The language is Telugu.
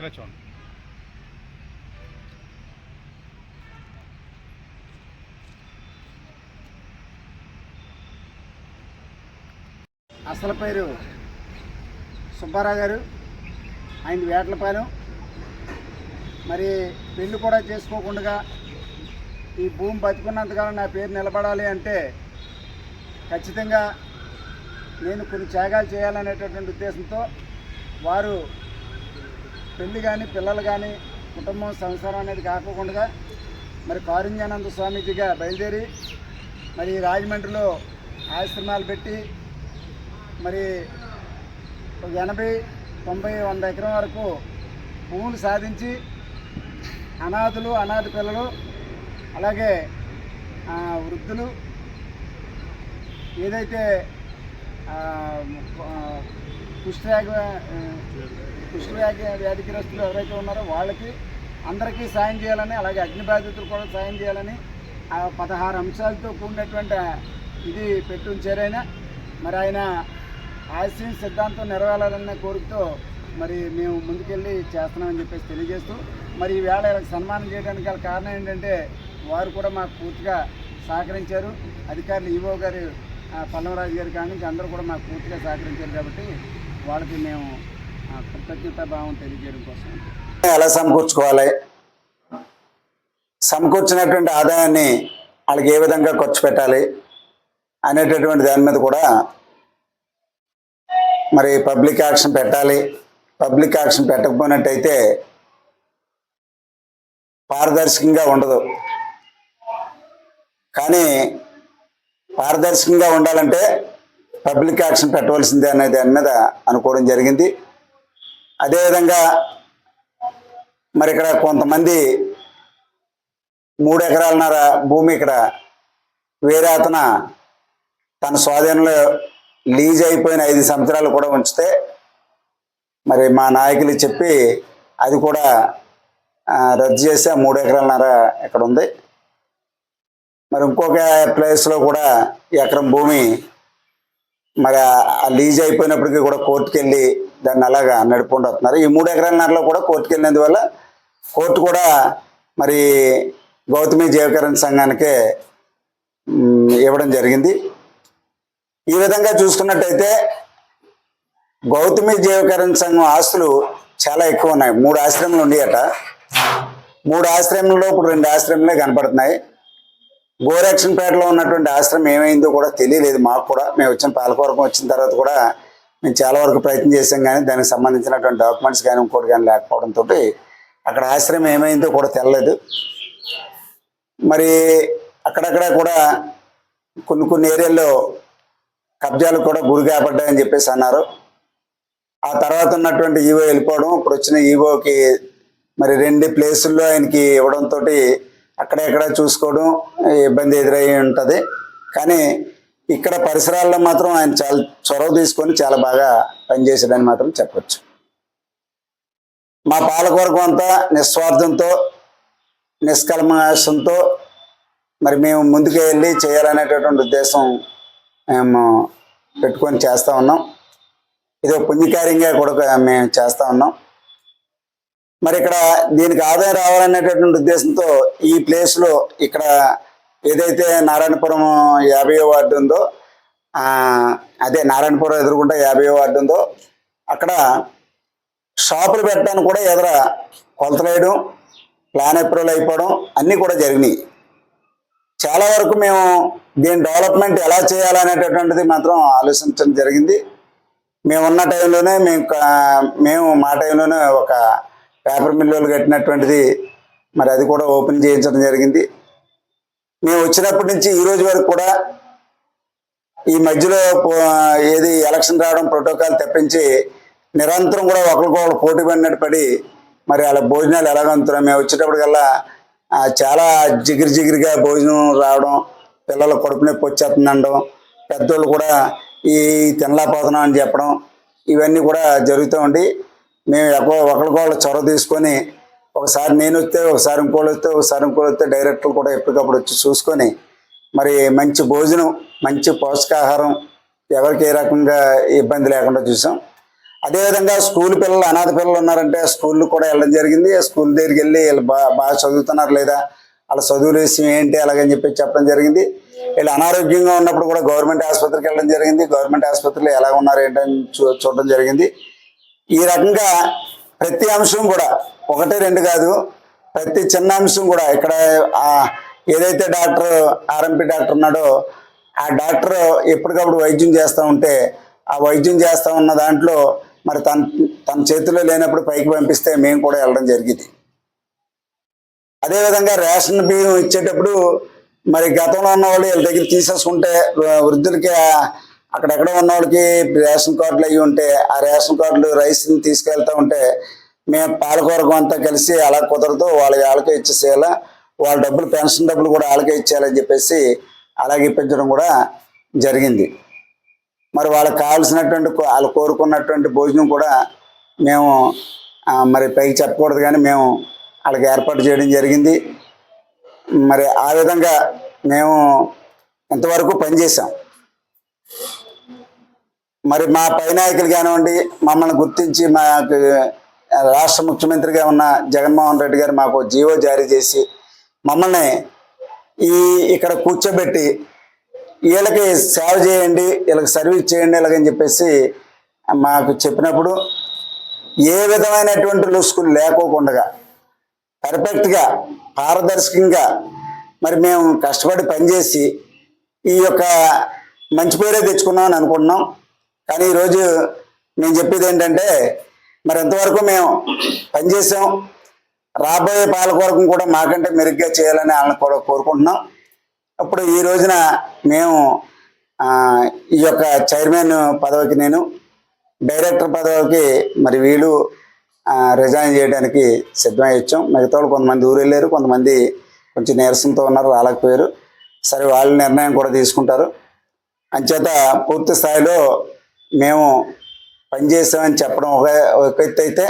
ఇలా చూడండి అసలు పేరు సుబ్బారావు గారు. ఆయన వేటలపాలెం మరి పెళ్ళి కూడా చేసుకోకుండా ఈ భూమి బతుకున్నంతకాలం నా పేరు నిలబడాలి అంటే ఖచ్చితంగా నేను కొన్ని త్యాగాలు చేయాలనేటటువంటి ఉద్దేశంతో వారు పెళ్ళి కానీ పిల్లలు కానీ కుటుంబం సంసారం అనేది కాకుండా మరి కారుణ్యానంద స్వామీజీగా బయలుదేరి మరి రాజమండ్రిలో ఆశ్రమాలు పెట్టి మరి ఎనభై తొంభై వంద ఎకరం వరకు భూములు సాధించి అనాథులు అనాథ పిల్లలు అలాగే వృద్ధులు ఏదైతే కుష్ఠవ్యాధి ఆ, కుష్ఠవ్యాధి వ్యాధిగ్రస్తులు ఎవరైతే ఉన్నారో వాళ్ళకి అందరికీ సాయం చేయాలని అలాగే అగ్ని బాధితులు కూడా సాయం చేయాలని ఆ పదహారు అంశాలతో కూడినటువంటి ఇది పెట్టి మరి ఆయన ఆశయం సిద్ధాంతం నెరవేరాలన్న కోరికతో మరి మేము ముందుకెళ్ళి చేస్తున్నామని చెప్పేసి తెలియజేస్తూ మరి ఈ వేళ సన్మానం చేయడానికి గల కారణం ఏంటంటే వారు కూడా మాకు పూర్తిగా సహకరించారు. అధికారులు ఈవో గారు పల్లవరాజు గారు కానీ అందరూ కూడా మాకు పూర్తిగా సహకరించారు కాబట్టి వాళ్ళకి మేము కృతజ్ఞత భావం తెలియజేయడం కోసం. ఎలా సమకూర్చుకోవాలి? సమకూర్చినటువంటి ఆదాయాన్ని వాళ్ళకి ఏ విధంగా ఖర్చు పెట్టాలి అనేటటువంటి దాని మీద కూడా మరి పబ్లిక్ యాక్షన్ పెట్టాలి. పబ్లిక్ యాక్షన్ పెట్టకపోయినట్టయితే పారదర్శకంగా ఉండదు. కానీ పారదర్శకంగా ఉండాలంటే పబ్లిక్ యాక్షన్ పెట్టవలసిందే అనే దాని మీద అనుకోవడం జరిగింది. అదేవిధంగా మరి ఇక్కడ కొంతమంది మూడు ఎకరాలన్నర భూమి ఇక్కడ వేరే అతన తన స్వాధీనంలో లీజ్ అయిపోయిన ఐదు సంవత్సరాలు కూడా ఉంచితే మరి మా నాయకులు చెప్పి అది కూడా రద్దు చేసి ఆ మూడు ఎకరాలన్నర ఇక్కడ ఉంది. మరి ఇంకొక ప్లేస్లో కూడా ఈ ఎకరం భూమి మరి ఆ- లీజ్ అయిపోయినప్పటికీ కూడా కోర్టుకు వెళ్ళి దాన్ని అలాగా నడుపుకుంటూ వస్తున్నారు. ఈ మూడు ఎకరాలన్నరలో కూడా కోర్టుకు వెళ్ళినందువల్ల కోర్టు కూడా మరి గౌతమి జీవకరణ సంఘానికే ఇవ్వడం జరిగింది. ఈ విధంగా చూసుకున్నట్టయితే గౌతమి జీవకరణ సంఘం ఆస్తులు చాలా ఎక్కువ ఉన్నాయి. మూడు ఆశ్రమాలు ఉన్నాయట. మూడు ఆశ్రమంలో ఇప్పుడు రెండు ఆశ్రమాలే కనపడుతున్నాయి. గోరక్షన్పేటలో ఉన్నటువంటి ఆశ్రమం ఏమైందో కూడా తెలియలేదు మాకు కూడా. మేము వచ్చిన పాలకవర్గం వచ్చిన తర్వాత కూడా మేము చాలా వరకు ప్రయత్నం చేసాం కానీ దానికి సంబంధించినటువంటి డాక్యుమెంట్స్ కానీ ఇంకోటి కానీ లేకపోవడంతో అక్కడ ఆశ్రమం ఏమైందో కూడా తెలియలేదు మరి అక్కడక్కడ కూడా కొన్ని కొన్ని ఏరియాల్లో కబ్జాలు కూడా గురి కాబడ్డాయని చెప్పేసి అన్నారు. ఆ తర్వాత ఉన్నటువంటి ఈవో వెళ్ళిపోవడం ఇప్పుడు వచ్చిన ఈవోకి మరి రెండు ప్లేసుల్లో ఆయనకి ఇవ్వడంతో అక్కడెక్కడ చూసుకోవడం ఇబ్బంది ఎదురై ఉంటుంది. కానీ ఇక్కడ పరిసరాల్లో మాత్రం ఆయన చాలా చొరవ తీసుకొని చాలా బాగా పనిచేశాడని మాత్రం చెప్పచ్చు. మా పాలకవర్గం అంతా నిస్వార్థంతో నిష్కల్మషంతో మరి మేము ముందుకు వెళ్ళి చేయాలనేటటువంటి ఉద్దేశం మేము పెట్టుకొని చేస్తూ ఉన్నాం. ఇది ఒక పుణ్యకార్యంగా కూడా మేము చేస్తూ ఉన్నాం. మరి ఇక్కడ దీనికి ఆదాయం రావాలనేటటువంటి ఉద్దేశంతో ఈ ప్లేస్లో ఇక్కడ ఏదైతే నారాయణపురం యాభై వార్డు ఉందో అదే నారాయణపురం ఎదురుకుంటే యాభై వార్డు ఉందో అక్కడ షాపులు పెట్టడానికి కూడా ఎదుర కొలతలేయడం ప్లాన్ అప్రూవల్ అయిపోవడం అన్నీ కూడా జరిగినాయి. చాలా వరకు మేము దీని డెవలప్మెంట్ ఎలా చేయాలనేటటువంటిది మాత్రం ఆలోచించడం జరిగింది. మేము ఉన్న టైంలోనే మేము కా- మేము మా టైంలోనే ఒక పేపర్ మిల్లులు కట్టినటువంటిది మరి అది కూడా ఓపెన్ చేయించడం జరిగింది. మేము వచ్చినప్పటి నుంచి ఈ రోజు వరకు కూడా ఈ మధ్యలో ఏది ఎలక్షన్ రావడం ప్రోటోకాల్ తెప్పించి నిరంతరం కూడా ఒకరికొకరు పోటీ పడినట్టు పడి మరి వాళ్ళ భోజనాలు ఎలాగంతున్నాం మేము వచ్చేటప్పటికల్లా చాలా జిగిరి జిగిరిగా భోజనం రావడం పిల్లల కడుపు నొప్పి వచ్చేస్తుంది పెద్దోళ్ళు కూడా ఈ తినలేకపోతున్నాం అని చెప్పడం ఇవన్నీ కూడా జరుగుతూ ఉండి మేము ఎక్కో ఒకరికొకరు చొరవ తీసుకొని ఒకసారి నేను వస్తే ఒకసారి ఇంకోళ్ళు వస్తే ఒకసారి ఇంకోళ్ళు వస్తే డైరెక్టర్లు కూడా ఎప్పటికప్పుడు వచ్చి చూసుకొని మరి మంచి భోజనం మంచి పౌష్టికాహారం ఎవరికి ఏ రకంగా ఇబ్బంది లేకుండా చూసాం. అదేవిధంగా స్కూల్ పిల్లలు అనాథ పిల్లలు ఉన్నారంటే ఆ స్కూల్ కూడా వెళ్ళడం జరిగింది. స్కూల్ దగ్గరికి వెళ్ళి వీళ్ళు బాగా బాగా చదువుతున్నారు లేదా? వాళ్ళ చదువులు విషయం ఏంటి? అలాగని చెప్పి చెప్పడం జరిగింది. వీళ్ళు అనారోగ్యంగా ఉన్నప్పుడు కూడా గవర్నమెంట్ ఆసుపత్రికి వెళ్ళడం జరిగింది. గవర్నమెంట్ ఆసుపత్రిలో ఎలా ఉన్నారు ఏంటని చూ చూడడం జరిగింది. ఈ రకంగా ప్రతి అంశం కూడా ఒకటి రెండు కాదు ప్రతి చిన్న అంశం కూడా ఇక్కడ ఏదైతే డాక్టర్ ఆర్ఎంపీ డాక్టర్ ఉన్నాడో ఆ డాక్టర్ ఎప్పటికప్పుడు వైద్యం చేస్తూ ఉంటే ఆ వైద్యం చేస్తూ ఉన్న దాంట్లో మరి తన తన చేతిలో లేనప్పుడు పైకి పంపిస్తే మేము కూడా వెళ్ళడం జరిగింది. అదేవిధంగా రేషన్ బియ్యం ఇచ్చేటప్పుడు మరి గతంలో ఉన్న వాళ్ళు వీళ్ళ దగ్గర తీసేసుకుంటే వృద్ధులకి అక్కడెక్కడ ఉన్న వాళ్ళకి రేషన్ కార్డులు అయ్యి ఉంటే ఆ రేషన్ కార్డులు రైస్ని తీసుకెళ్తా ఉంటే మేము పాలకూరకం అంతా కలిసి అలా కుదరదు. వాళ్ళ వాళ్ళకే ఇచ్చేసేయాలా. వాళ్ళ డబ్బులు పెన్షన్ డబ్బులు కూడా వాళ్ళకే ఇచ్చేయాలని చెప్పేసి అలాగే ఇప్పించడం కూడా జరిగింది. మరి వాళ్ళకి కావాల్సినటువంటి వాళ్ళు కోరుకున్నటువంటి భోజనం కూడా మేము మరి పైకి చెప్పకూడదు కానీ మేము వాళ్ళకి ఏర్పాటు చేయడం జరిగింది. మరి ఆ విధంగా మేము ఇంతవరకు పనిచేసాం మరి మా పై నాయకులు కానివ్వండి మమ్మల్ని గుర్తించి మాకు రాష్ట్ర ముఖ్యమంత్రిగా ఉన్న జగన్మోహన్ రెడ్డి గారు మాకు జీవో జారీ చేసి మమ్మల్ని ఈ ఇక్కడ కూర్చోబెట్టి వీళ్ళకి సేవ చేయండి వీళ్ళకి సర్వీస్ చేయండి ఇలాగని చెప్పేసి మాకు చెప్పినప్పుడు ఏ విధమైనటువంటి లుసుకులు లేకోకుండా పర్ఫెక్ట్గా పారదర్శకంగా మరి మేము కష్టపడి పనిచేసి ఈ యొక్క మంచి పేరే తెచ్చుకున్నామని అనుకుంటున్నాం. కానీ ఈరోజు మేము చెప్పేది ఏంటంటే మరి ఎంతవరకు మేము పనిచేసాం రాబోయే పాలకవర్గం కూడా మాకంటే మెరుగ్గా చేయాలని వాళ్ళని కూడా కోరుకుంటున్నాం. అప్పుడు ఈ రోజున మేము ఈ యొక్క చైర్మన్ పదవికి నేను డైరెక్టర్ పదవికి మరి వీళ్ళు రిజైన్ చేయడానికి సిద్ధమై వచ్చాం. మిగతా వాళ్ళు కొంతమంది ఊరు వెళ్ళారు కొంతమంది కొంచెం నీరసంతో ఉన్నారు రాలేకపోయారు. సరే వాళ్ళ నిర్ణయం కూడా తీసుకుంటారు. అంచేత పూర్తి స్థాయిలో మేము పనిచేసామని చెప్పడం ఒక ఒక ఎత్తు అయితే